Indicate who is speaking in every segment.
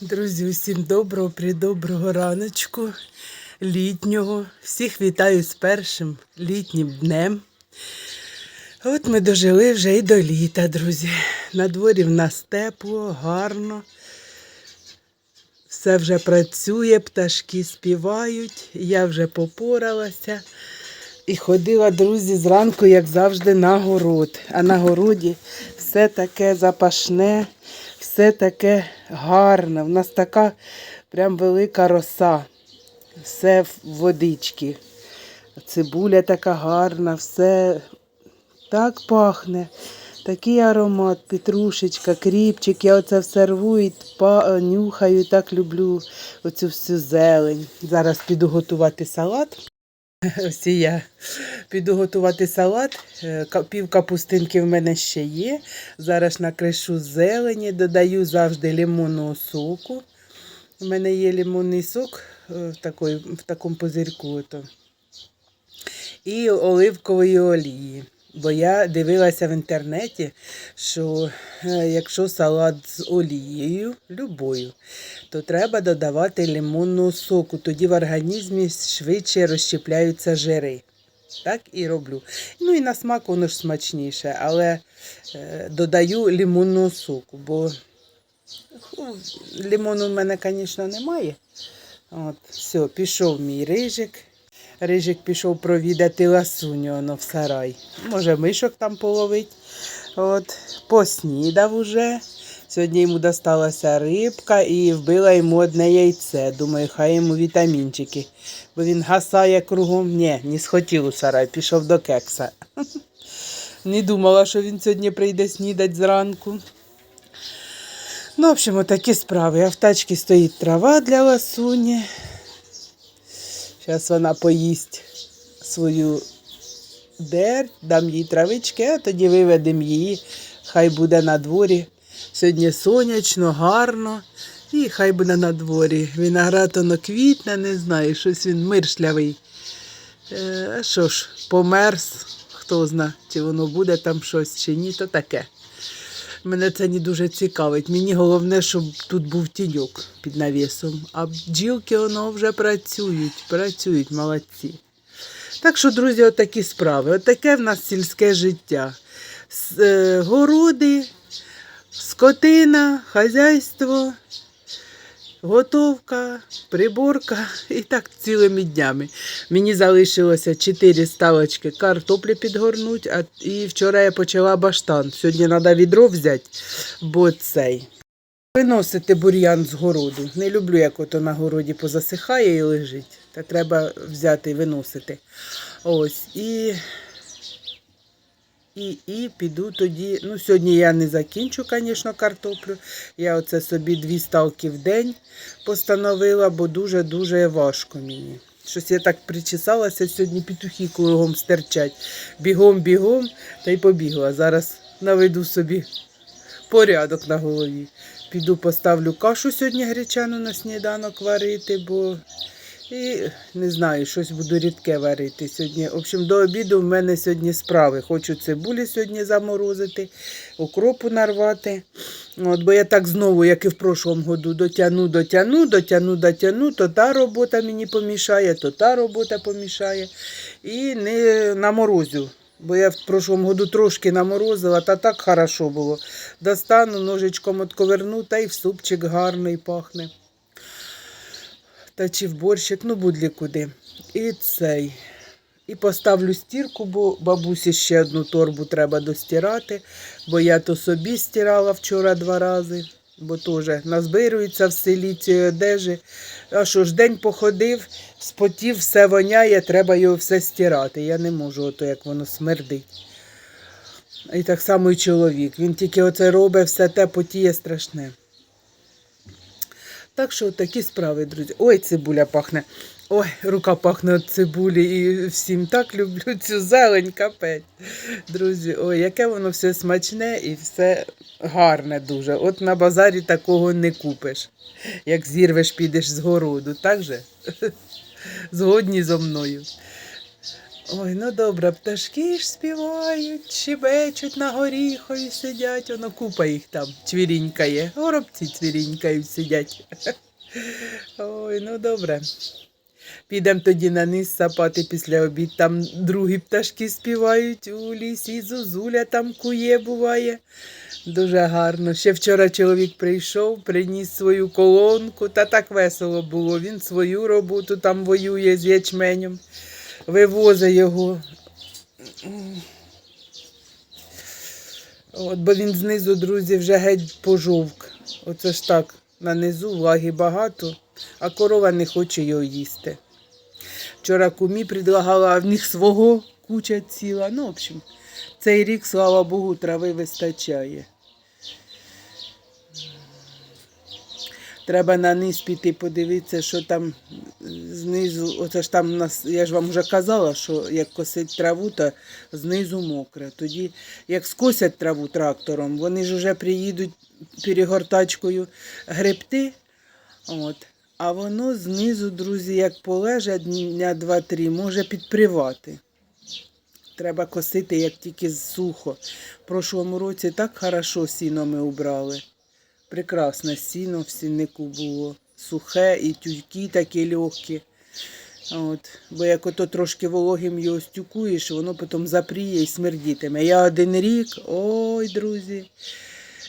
Speaker 1: Друзі, усім доброго, придоброго раночку літнього. Всіх вітаю з першим літнім днем. От ми дожили вже і до літа, друзі. На дворі в нас тепло, гарно. Все вже працює, пташки співають. Я вже попоралася. І ходила, друзі, зранку, як завжди, на город. А на городі все таке запашне, все таке гарне. У нас така прям велика роса. Все в водички. Цибуля така гарна, все так пахне. Такий аромат, петрушечка, кріпчик, я оце все рву і нюхаю, так люблю оцю всю зелень. Зараз піду готувати салат. Ось я піду готувати салат. Е, Пів капустинки в мене ще є. Зараз накришу зелені, додаю завжди лимонного соку. У мене є лимонний сок е, в, такої, в такому пузирьку. Ото. І оливкової олії. Бо я дивилася в інтернеті, що е, якщо салат з олією, любою, то треба додавати лимонного соку. Тоді в організмі швидше розщепляються жири. Так і роблю. Ну і на смак воно ж смачніше, але е, додаю лимонного соку, бо ну, лимону в мене, звісно, немає. От, все, пішов мій рижик. Рижик пішов провідати ласуню воно в сарай. Може, мишок там половить. От, поснідав уже. Сьогодні йому досталася рибка і вбила йому одне яйце. Думаю, хай йому вітамінчики. Бо він гасає кругом. Ні, не схотів у сарай, пішов до кекса. Не думала, що він сьогодні прийде снідати зранку. Ну, в общем, такі справи. А в тачці стоїть трава для ласуні. Зараз вона поїсть свою дерть, дам їй травички, а тоді виведемо її. Хай буде на дворі. Сьогодні сонячно, гарно. І хай буде на дворі. Виноград воно квітне, не знаю, щось він миршлявий. Е, а що ж, померз, хто зна, чи воно буде там щось, чи ні, то таке. Мене це не дуже цікавить. Мені головне, щоб тут був тіньок під навісом. А бджілки воно вже працюють, працюють, молодці. Так що, друзі, отакі справи. Отаке в нас сільське життя. Е, городи, скотина, хазяйство, готовка, приборка і так цілими днями. Мені залишилося 4 ставочки картоплі підгорнуть, а і вчора я почала баштан. Сьогодні треба відро взяти, бо цей. Виносити бур'ян з городу. Не люблю, як ото на городі позасихає і лежить. Та треба взяти і виносити. Ось. І, і, і піду тоді. Ну, сьогодні я не закінчу, звісно, картоплю. Я оце собі дві ставки в день постановила, бо дуже-дуже важко мені. Щось я так причесалася, сьогодні петухи кругом стерчать. Бігом, бігом, та й побігла. Зараз наведу собі порядок на голові. Піду поставлю кашу сьогодні гречану на сніданок варити, бо і не знаю, щось буду рідке варити сьогодні. В общем, до обіду в мене сьогодні справи. Хочу цибулі сьогодні заморозити, укропу нарвати. От, бо я так знову, як і в прошлому году, дотягну, дотягну, дотягну, дотягну, то та робота мені помішає, то та робота помішає. І не наморозю. Бо я в прошлому году трошки наморозила, та так хорошо було. Достану, ножичком отковерну, та й в супчик гарний пахне. Та чи в борщик, ну будь куди. І цей. І поставлю стірку, бо бабусі ще одну торбу треба достирати, бо я то собі стирала вчора два рази, бо теж назбирується в селі цієї одежі. А що ж, день походив, спотів, все воняє, треба його все стирати. Я не можу, ото як воно смердить. І так само і чоловік. Він тільки оце робить, все те потіє страшне. Так що такі справи, друзі. Ой, цибуля пахне. Ой, рука пахне від цибулі і всім так люблю цю зелень, капець. Друзі, ой, яке воно все смачне і все гарне дуже. От на базарі такого не купиш. Як зірвеш, підеш з городу, так же? Згодні зо мною. Ой, ну добре, пташки ж співають, щебечуть на горіхові сидять, воно купа їх там чвірінькає. Горобці цвірінькають сидять. Ой, ну добре. Підемо тоді на низ сапати після обід. Там другі пташки співають у лісі, зозуля там кує буває. Дуже гарно. Ще вчора чоловік прийшов, приніс свою колонку, та так весело було. Він свою роботу там воює з ячменем, вивозить його. От, бо він знизу, друзі, вже геть пожовк. Оце ж так, на низу влаги багато, а корова не хоче його їсти. Вчора кумі предлагала, а в них свого куча ціла. Ну, в общем, цей рік, слава Богу, трави вистачає. Треба на низ піти, подивитися, що там знизу, оце ж там нас, я ж вам вже казала, що як косить траву, то знизу мокре. Тоді, як скосять траву трактором, вони ж вже приїдуть перегортачкою гребти. От. А воно знизу, друзі, як полежать дня два-три, може підпривати. Треба косити, як тільки сухо. В прошлому році так хорошо сіно ми убрали. Прекрасне сіно в сіннику було. Сухе і тюки такі легкі. От. Бо як ото трошки вологим його стюкуєш, воно потім запріє і смердітиме. Я один рік, ой, друзі,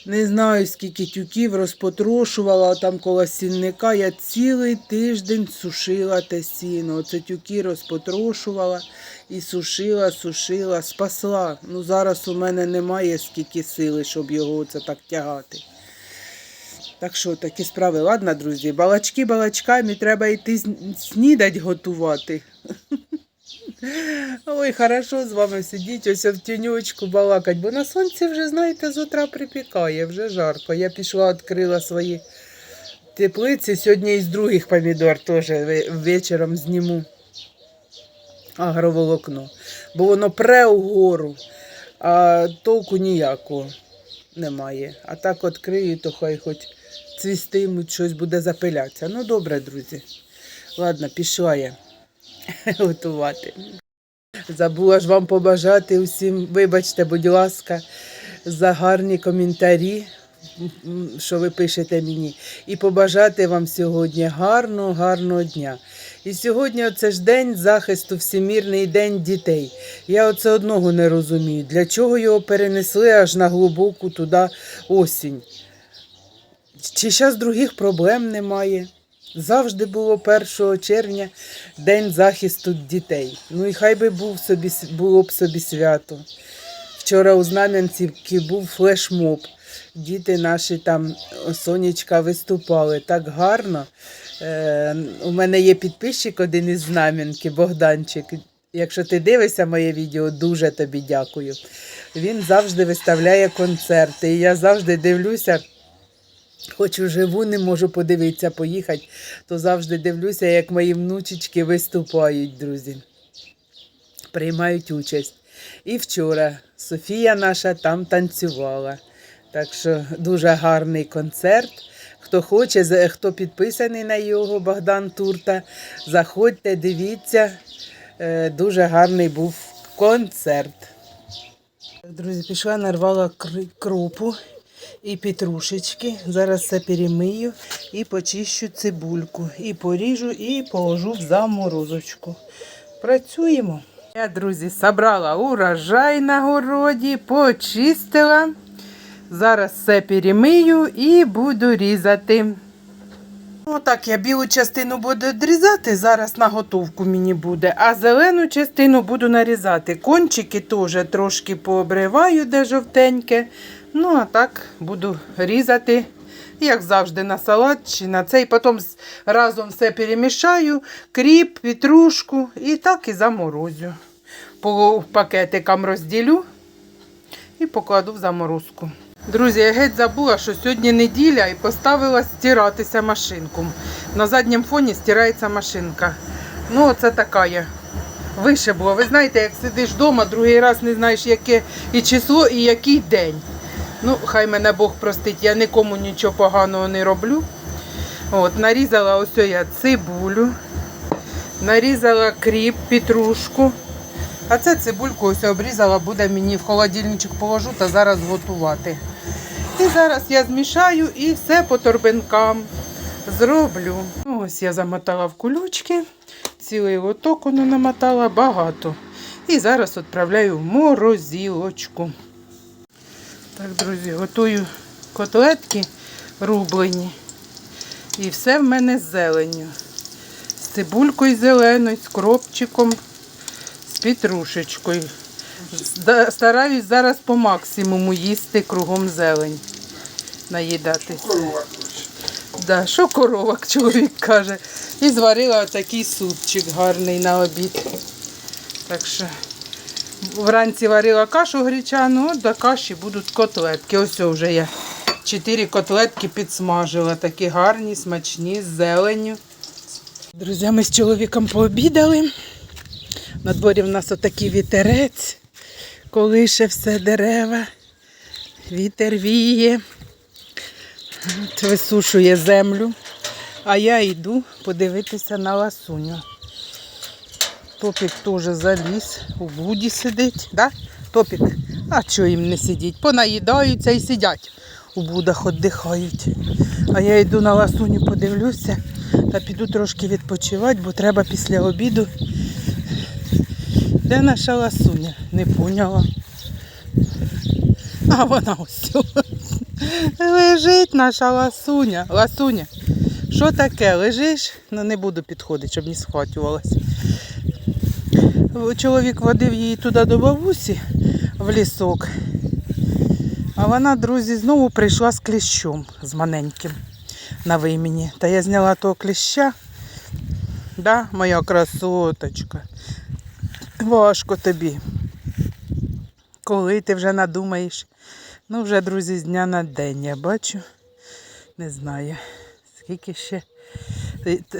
Speaker 1: не знаю, скільки тюків розпотрошувала там коло сінника. Я цілий тиждень сушила те сіно. Оце тюки розпотрошувала і сушила, сушила, спасла. Ну зараз у мене немає скільки сили, щоб його це так тягати. Так що такі справи. Ладно, друзі, балачки балачками, треба йти снідать готувати. Ой, хорошо з вами сидіти, ось в тіньочку балакать, бо на сонці вже, знаєте, з утра припікає, вже жарко. Я пішла, відкрила свої теплиці. Сьогодні із других помідор теж вечором зніму агроволокно, бо воно пре угору, а толку ніякого немає. А так відкрию, то хай хоч цвістимуть, щось буде запилятися. Ну добре, друзі. Ладно, пішла я готувати. Забула ж вам побажати усім, вибачте, будь ласка, за гарні коментарі, що ви пишете мені. І побажати вам сьогодні гарного, гарного дня. І сьогодні це ж день захисту, Всемірний день дітей. Я оце одного не розумію. Для чого його перенесли аж на глибоку туди осінь? Чи зараз других проблем немає? Завжди було 1 червня День захисту дітей. Ну і хай би був собі, було б собі свято. Вчора у Знам'янцівці був флешмоб. Діти наші там сонечка виступали так гарно. Е, у мене є підписчик один із Знам'янки, Богданчик. Якщо ти дивишся моє відео, дуже тобі дякую. Він завжди виставляє концерти. І я завжди дивлюся. Хоч вживу не можу подивитися, поїхати, то завжди дивлюся, як мої внучечки виступають, друзі. Приймають участь. І вчора Софія наша там танцювала. Так що дуже гарний концерт. Хто хоче, хто підписаний на його Богдан Турта, заходьте, дивіться. Е, Дуже гарний був концерт. Друзі, пішла, нарвала кропу і петрушечки. Зараз все перемию і почищу цибульку. І поріжу, і положу в заморозочку. Працюємо. Я, друзі, собрала урожай на городі, почистила. Зараз все перемию і буду різати. Отак, я білу частину буду відрізати, зараз на готовку мені буде, а зелену частину буду нарізати. Кончики теж трошки пообриваю, де жовтеньке. Ну, а так буду різати, як завжди, на салат чи на цей. Потім разом все перемішаю, кріп, петрушку і так і заморозю. По пакетикам розділю і покладу в заморозку. Друзі, я геть забула, що сьогодні неділя і поставила стиратися машинку. На задньому фоні стирається машинка. Ну, це така є. Вище було. Ви знаєте, як сидиш вдома, другий раз не знаєш, яке і число, і який день. Ну, хай мене Бог простить, я нікому нічого поганого не роблю. От, нарізала ось я цибулю, нарізала кріп, петрушку, А це цибульку ось обрізала, буде мені в холодильничок положу та зараз готувати. І зараз я змішаю і все по торбинкам зроблю. Ну, Ось я замотала в кулючки, цілий лоток воно намотала багато. І зараз відправляю в морозилочку. Так, друзі, готую котлетки рублені. І все в мене з зеленню. З цибулькою зеленою, з кропчиком, з петрушечкою. Стараюсь зараз по максимуму їсти кругом зелень. Наїдатися. Да, що коровак, чоловік каже. І зварила такий супчик гарний на обід. Так що вранці варила кашу гречану, от до каші будуть котлетки. Ось вже я чотири котлетки підсмажила, такі гарні, смачні, з зеленню. Друзі, ми з чоловіком пообідали. На дворі в нас отакий вітерець, колише все дерева, вітер віє, От висушує землю. А я йду подивитися на ласуню. Топік теж заліз, у буді сидить, да? Топік. А чого їм не сидіть? Понаїдаються і сидять. У будах віддихають. А я йду на ласуню, подивлюся та піду трошки відпочивати, бо треба після обіду. Де наша ласуня? Не поняла. А вона ось. Лежить наша ласуня. Ласуня. Що таке? Лежиш? Ну не буду підходити, щоб не схватювалася. Чоловік водив її туди до бабусі в лісок. А вона, друзі, знову прийшла з кліщом, з маленьким на вимені. Та я зняла того кліща. Да, моя красоточка. Важко тобі. Коли ти вже надумаєш? Ну, вже, друзі, з дня на день я бачу. Не знаю, скільки ще.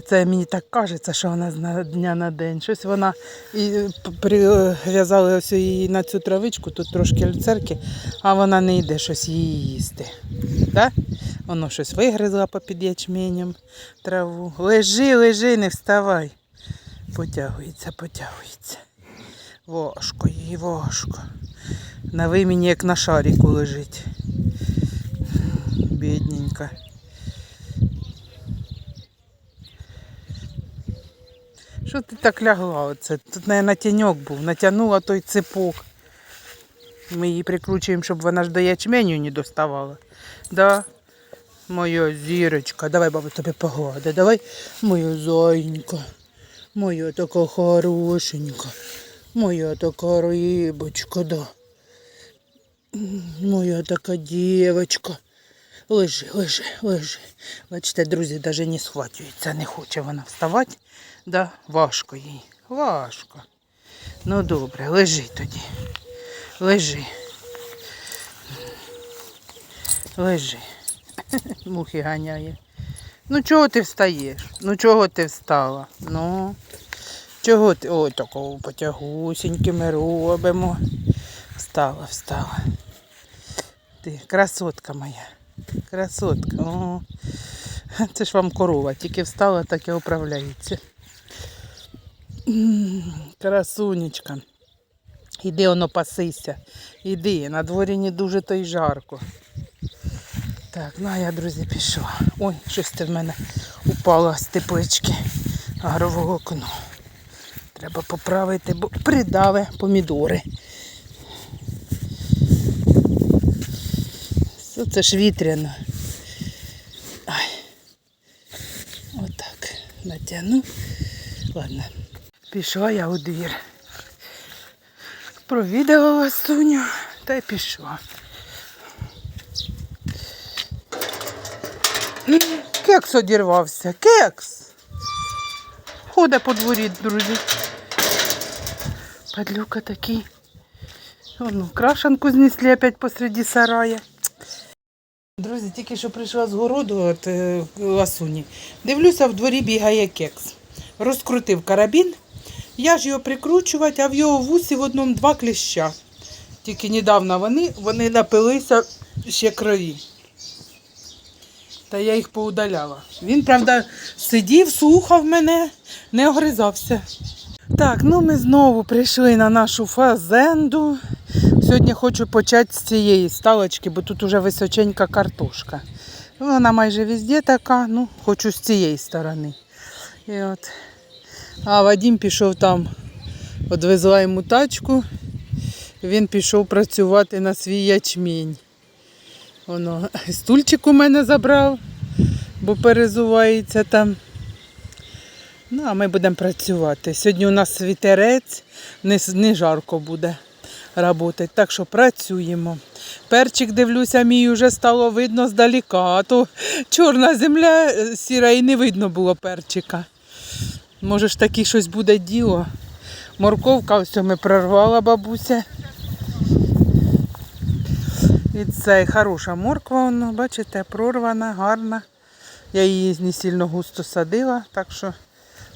Speaker 1: Це- мені так кажеться, що вона з дня на день. Щось вона і прив'язали ось її на цю травичку, тут трошки люцерки, а вона не йде щось її їсти. Да? Воно щось вигризла попід ячменем траву. Лежи, лежи, не вставай. Потягується, потягується. Важко їй, важко. На вимені, як на шаріку лежить. Бідненька. Що ти так лягла оце? Тут, мабуть, тіньок був. Натягнула той ципок. Ми її прикручуємо, щоб вона ж до ячменю не доставала. Да? Моя зірочка. Давай, баба, тобі поглади. Давай, моя зайенька. Моя така хорошенька. Моя така рибочка, да. Моя така дівочка. Лежи, лежи, лежи. Бачите, друзі, навіть не схватюється, не хоче вона вставати. Да, важко їй. Важко. Ну добре, лежи тоді. Лежи. Лежи. Мухи ганяє. Ну чого ти встаєш? Ну чого ти встала? Ну. Чого ти? Ой, такого потягусіньки ми робимо. Встала, встала. Ти красотка моя. Красотка. О. Це ж вам корова, тільки встала, так і управляється. Красунечка. Іди воно пасися. Іди, на дворі не дуже то й жарко. Так, ну а я, друзі, пішла. Ой, щось це в мене упало з теплички агрового окно. Треба поправити, бо придаве помідори. Все це ж вітряно. Ай. Отак. Натягну. Ладно. Пішла я у двір. Провідала ласуню та й пішла. Кекс одірвався. Кекс. Ходить по дворі, друзі. Падлюка такий. Воно, крашанку знесли опять посреди сарая. Друзі, тільки що прийшла з городу от е, ласуні. Дивлюся, в дворі бігає кекс. Розкрутив карабін. Я ж його прикручувати, а в його вусі в одному два кліща. Тільки недавно вони, вони напилися ще крові. Та я їх поудаляла. Він, правда, сидів, слухав мене, не огризався. Так, ну ми знову прийшли на нашу фазенду. Сьогодні хочу почати з цієї сталочки, бо тут уже височенька картошка. Вона майже везде така, ну, хочу з цієї сторони. І от. А Вадим пішов там, відвезла йому тачку. Він пішов працювати на свій ячмінь. Воно, стульчик у мене забрав, бо перезувається там. Ну, а ми будемо працювати. Сьогодні у нас вітерець, не, не жарко буде працювати, так що працюємо. Перчик, дивлюся, мій вже стало видно здаліка, а то чорна земля е, сіра і не видно було перчика. Може ж таки щось буде діло. Морковка ось ми прорвала бабуся. І це хороша морква, воно, бачите, прорвана, гарна. Я її не сильно густо садила, так що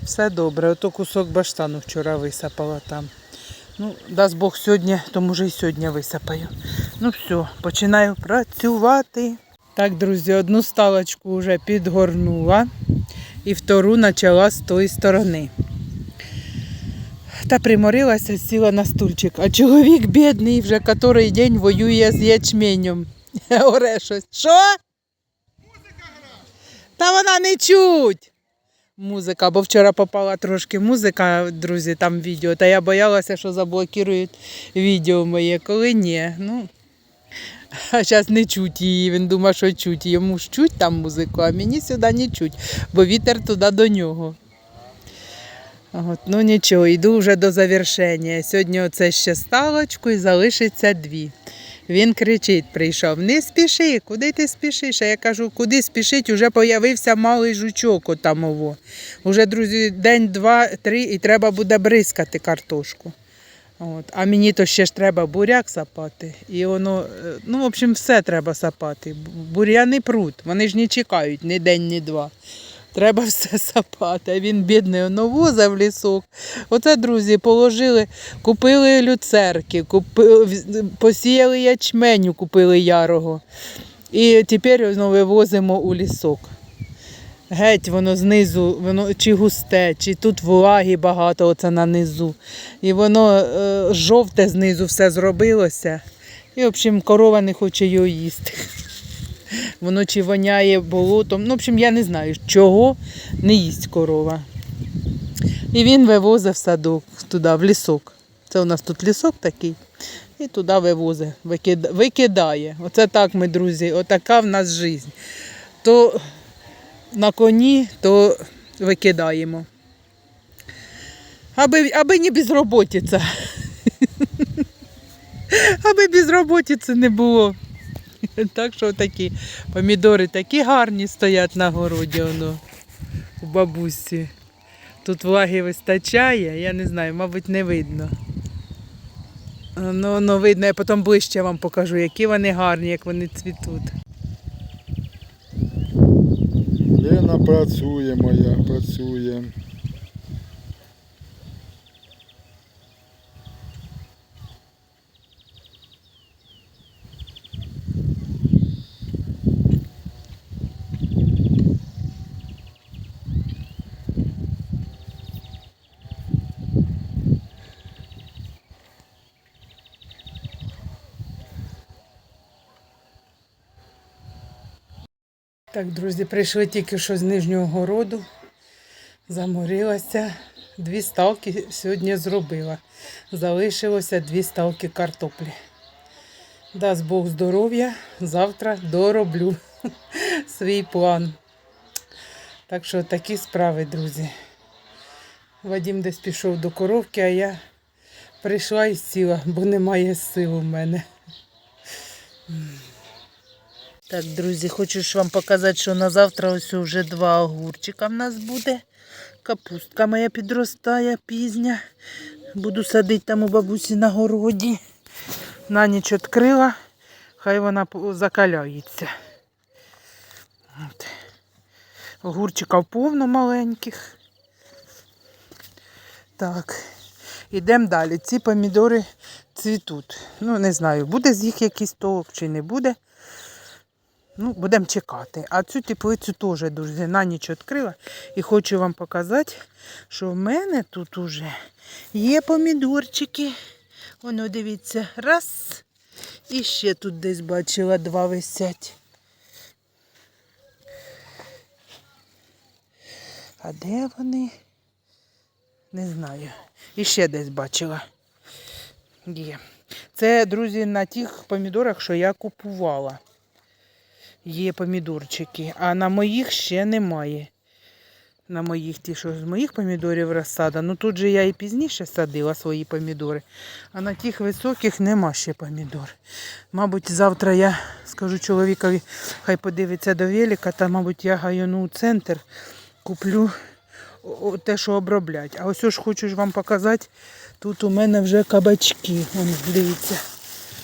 Speaker 1: все добре. Ото кусок баштану вчора висипала там. Ну, дасть Бог сьогодні, то може і сьогодні висипаю. Ну все, починаю працювати. Так, друзі, одну сталочку вже підгорнула і втору почала з тої сторони. Та приморилася, сіла на стульчик. А чоловік бідний вже котрий день воює з ячменем. Оре щось. Що? Та вона не чуть. Музика, бо вчора попала трошки музика, друзі, там відео. Та я боялася, що заблокують відео моє, коли ні. Ну, а зараз не чуть її. Він думає, що чуть. Йому ж чуть там музику, а мені сюди не чуть, бо вітер туди до нього. От, ну нічого, йду вже до завершення. Сьогодні оце ще сталочку і залишиться дві. Він кричить, прийшов, не спіши, куди ти спішиш? А я кажу, куди спішить, уже появився малий жучок отамово. Уже, друзі, день, два, три і треба буде бризкати картошку. От. А мені то ще ж треба буряк сапати. І воно, е, ну, в общем, все треба сапати. Бур'яни прут, вони ж не чекають ні день, ні два. Треба все сапати. А він бідний воно возив лісок. Оце, друзі, положили, купили люцерки, купили, посіяли ячменю, купили ярого. І тепер воно вивозимо у лісок. Геть воно знизу, воно чи густе, чи тут влаги багато оце на низу. І воно е, жовте знизу все зробилося. І, в общем, корова не хоче його їсти. Воно чи воняє болотом. Ну, в общем, я не знаю, чого не їсть корова. І він вивозив садок туди, в лісок. Це у нас тут лісок такий. І туди вивозить, викидає. Оце так ми, друзі, отака в нас життя. То на коні, то викидаємо. Аби, аби не безроботиця. Аби безроботиці не було. Так що такі помідори такі гарні стоять на городі воно, у бабусі. Тут влаги вистачає, я не знаю, мабуть, не видно. Ну, ну видно, я потім ближче вам покажу, які вони гарні, як вони цвітуть.
Speaker 2: Працює моя, працює.
Speaker 1: Так, друзі, прийшли тільки що з нижнього городу. Заморилася. Дві ставки сьогодні зробила. Залишилося дві ставки картоплі. Дасть Бог здоров'я, завтра дороблю свій план. Так що такі справи, друзі. Вадим десь пішов до коровки, а я прийшла і сіла, бо немає сил у мене. Так, друзі, хочу ж вам показати, що на завтра ось вже два огурчика в нас буде. Капустка моя підростає пізня. Буду садити там у бабусі на городі. На ніч відкрила, хай вона закаляється. От. Огурчиків повно маленьких. Так, ідемо далі. Ці помідори цвітуть. Ну, не знаю, буде з їх якийсь толк чи не буде. Ну, будемо чекати. А цю теплицю теж дуже на ніч відкрила. І хочу вам показати, що в мене тут уже є помідорчики. Воно, дивіться, раз. І ще тут десь бачила два висять. А де вони? Не знаю. І ще десь бачила. Є. Це, друзі, на тих помідорах, що я купувала. Є помідорчики, а на моїх ще немає. На моїх ті, що з моїх помідорів розсада. Ну тут же я і пізніше садила свої помідори. А на тих високих нема ще помідор. Мабуть, завтра я скажу чоловікові, хай подивиться до велика, та, мабуть, я гайону у центр, куплю те, що оброблять. А ось ж хочу ж вам показати, тут у мене вже кабачки. Вон, дивіться.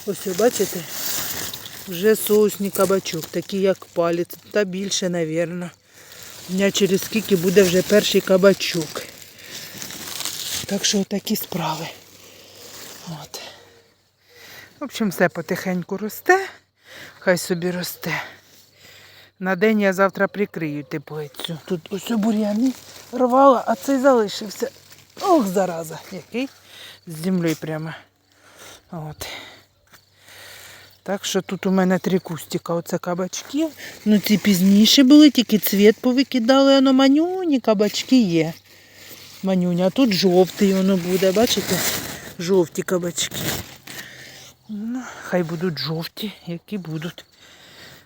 Speaker 1: Ось, бачите? Вже соусний кабачок, такий як палець, та більше, мабуть. Дня через скільки буде вже перший кабачок. Так що такі справи. От. В общем, все потихеньку росте, хай собі росте. На день я завтра прикрию теплицю. Тут ось бур'яни рвала, а цей залишився. Ох, зараза, який з землею прямо. От. Так що тут у мене три кустика, оце кабачки. Ну ці пізніше були, тільки цвіт повикидали, воно манюні кабачки є. Манюня, а тут жовтий воно буде, бачите? Жовті кабачки. Ну, хай будуть жовті, які будуть.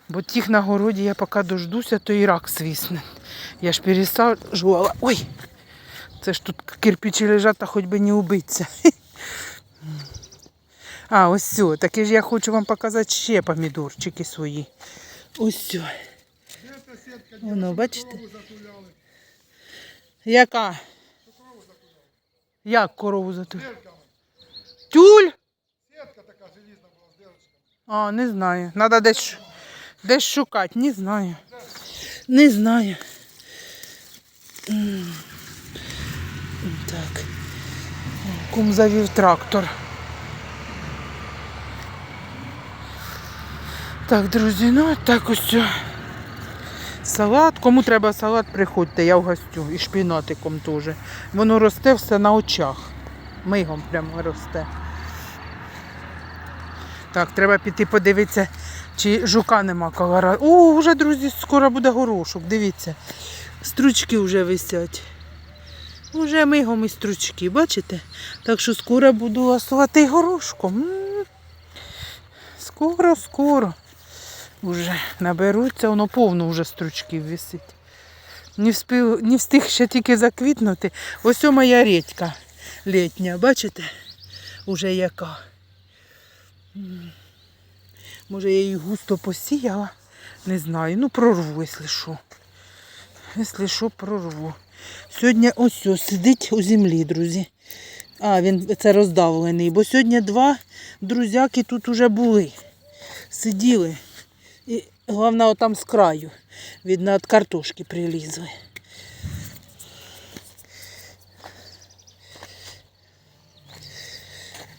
Speaker 1: Бо тих на городі я поки дождуся, то і рак свісне. Я ж пересаджувала. Ой! Це ж тут кирпичі лежать, а хоч би не убитися. А, ось все. Таке ж я хочу вам показати ще помідорчики свої. Ось все. Воно, бачите? Яка? Як корову затуляли? Тюль?
Speaker 2: Сітка така желізна була з дирочками.
Speaker 1: А, не знаю. Надо десь, десь шукати. Не знаю. Не знаю. Так. Кум завів трактор. Так, друзі, ну так ось. Салат. Кому треба салат, приходьте, я в гостю. І шпінатиком теж. Воно росте все на очах. Мигом прямо росте. Так, треба піти подивитися, чи жука нема колора. О, вже, друзі, скоро буде горошок. Дивіться. Стручки вже висять. Уже мигом і стручки, бачите? Так що скоро буду ласувати горошком. Скоро, скоро. Уже наберуться, воно повно вже стручків висить. Не встиг, не встиг ще тільки заквітнути. Ось моя редька літня, бачите? Уже яка. Може, я її густо посіяла. Не знаю. Ну, прорву, якщо що. Якщо що, прорву. Сьогодні ось ось сидить у землі, друзі. А, він це роздавлений. Бо сьогодні два друзяки тут уже були. Сиділи. Головне, отам з краю. Видно, від картошки прилізли.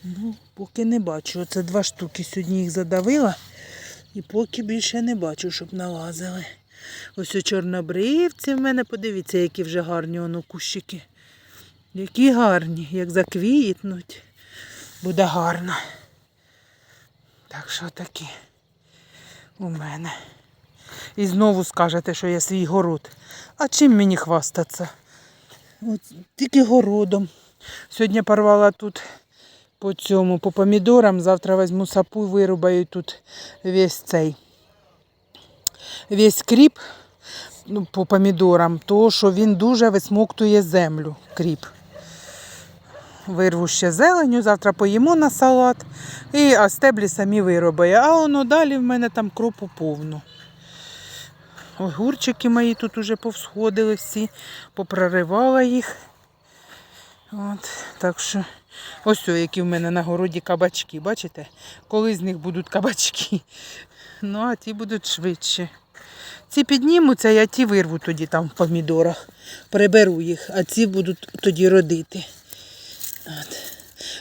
Speaker 1: Ну, поки не бачу. Оце два штуки сьогодні їх задавила. І поки більше не бачу, щоб налазили. Ось у чорнобривці в мене, подивіться, які вже гарні воно кущики. Які гарні, як заквітнуть. Буде гарно. Так що такі у мене. І знову скажете, що я свій город. А чим мені хвастатися? От, тільки городом. Сьогодні порвала тут по цьому, по помідорам. Завтра візьму сапу і вирубаю тут весь цей весь кріп ну, по помідорам, то що він дуже висмоктує землю, кріп. Вирву ще зеленю, завтра поїмо на салат, і, а стеблі самі виробає. А воно далі в мене там кропу повно. Огурчики мої тут уже повсходили всі, попроривала їх. От, так що ось о, які в мене на городі кабачки. Бачите? Коли з них будуть кабачки. Ну, а ті будуть швидше. Ці піднімуться, я ті вирву тоді там в помідорах. Приберу їх, а ці будуть тоді родити. От.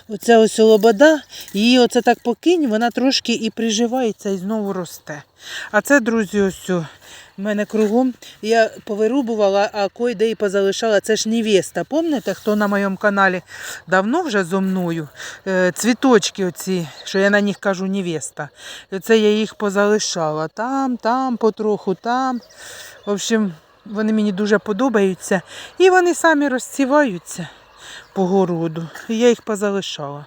Speaker 1: Оця ось лобода, її оце так покинь, вона трошки і приживається і знову росте. А це, друзі, ось в мене кругом. Я повирубувала, а кой-де і позалишала. Це ж невеста. Пам'ятаєте, хто на моєму каналі давно вже зо мною? Е, Цвіточки оці, що я на них кажу невеста. І Оце я їх позалишала. Там, там, потроху, там. В общем, вони мені дуже подобаються. І вони самі розціваються по. І я їх позалишала.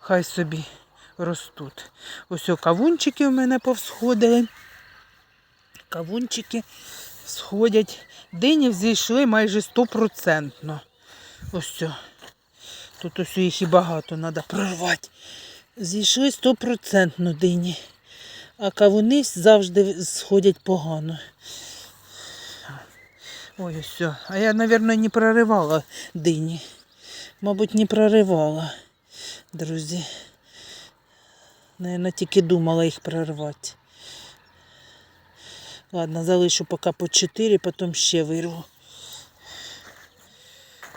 Speaker 1: Хай собі ростуть. Ось о, кавунчики в мене повсходили. Кавунчики сходять. Дині зійшли майже стопроцентно. Ось. о. Тут ось їх і багато треба прорвати. Зійшли стопроцентно дині. А кавуни завжди сходять погано. Ой, о. А я, мабуть, не проривала дині. Мабуть, не проривала, друзі. Наверно, тільки думала їх прорвати. Ладно, залишу поки по 4, потім ще вирву.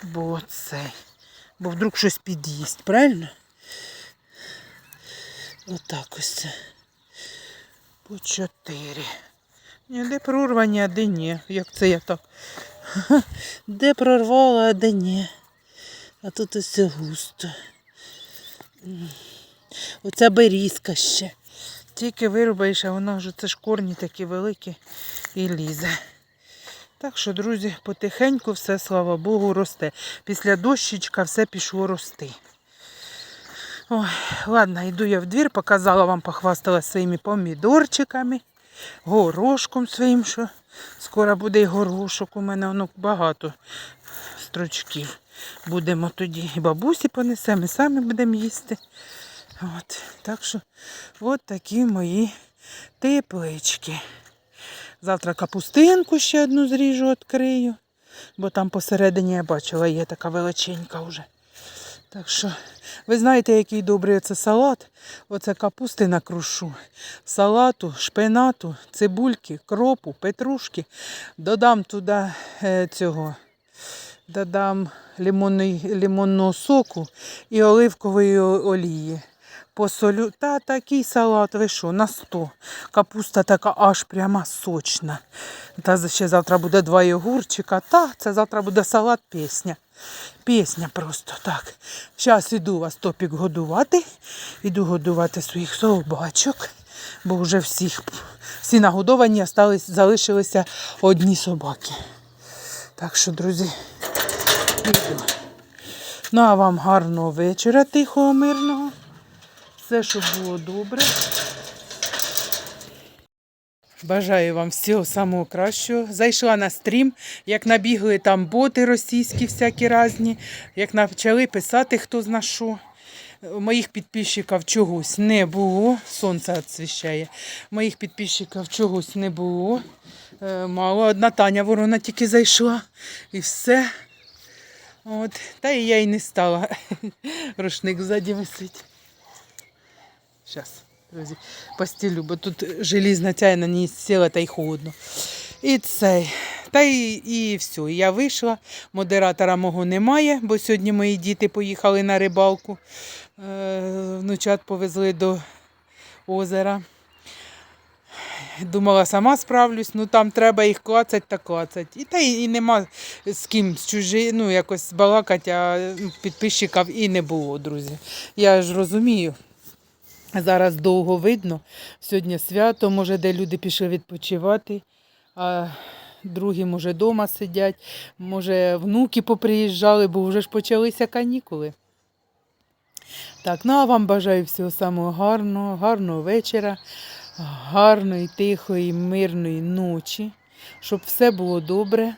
Speaker 1: Бо цей. Бо вдруг щось під'їсть, правильно? Отак ось. це. По 4. Ні, де прорвані, а де ні. Як це я так? Де прорвала, а де ні. А тут ось густо. Оця берізка ще. Тільки вирубаєш, а вона вже це ж корні такі великі і лізе. Так що, друзі, потихеньку все, слава Богу, росте. Після дощечка все пішло рости. Ой, ладно, йду я в двір, показала вам, похвастала своїми помідорчиками, горошком своїм, що скоро буде і горошок. У мене воно багато строчків. Будемо тоді і бабусі понесемо, і самі будемо їсти. От, так що от такі мої теплички. Завтра капустинку ще одну зріжу, відкрию, бо там посередині я бачила, є така величенька вже. Так що, ви знаєте, який добрий це салат. Оце капусти накрушу. Салату, шпинату, цибульки, кропу, петрушки. Додам туди е, цього. Додам лимонний, лимонного соку і оливкової олії. Посолю. Та такий салат, ви що, на 100. Капуста така аж прямо сочна. Та ще завтра буде два йогурчика. Та це завтра буде салат пісня. Пісня просто так. Зараз іду вас топік годувати. Іду годувати своїх собачок, бо вже всіх, всі нагодовані, залишилися одні собаки. Так що, друзі, іду. Ну, а вам гарного вечора, тихого, мирного. Все, щоб було добре. Бажаю вам всього самого кращого. Зайшла на стрім, як набігли там боти російські, всякі різні, як почали писати, хто зна що. Моїх підписчиків чогось не було. Сонце відсвіщає. Моїх підписчиків чогось не було. Е, Мало. Одна Таня Ворона тільки зайшла. І все. От. Та і я й не стала. Рушник ззаді висить. Зараз, друзі, постілю, бо тут желізна тяй на ній сіла та й холодно. І цей. Та і, і все. Я вийшла, модератора мого немає, бо сьогодні мої діти поїхали на рибалку. Е, внучат повезли до озера. Думала, сама справлюсь, ну там треба їх клацать та клацать. І та й і нема з ким з чужі, ну якось балакати, а ну, підписчиків і не було, друзі. Я ж розумію. Зараз довго видно. Сьогодні свято, може, де люди пішли відпочивати, а другі, може, вдома сидять, може, внуки поприїжджали, бо вже ж почалися канікули. Так, ну а вам бажаю всього самого гарного, гарного вечора, гарної, тихої, мирної ночі, щоб все було добре.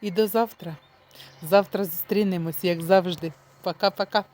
Speaker 1: І до завтра. Завтра зустрінемось, як завжди. Пока-пока.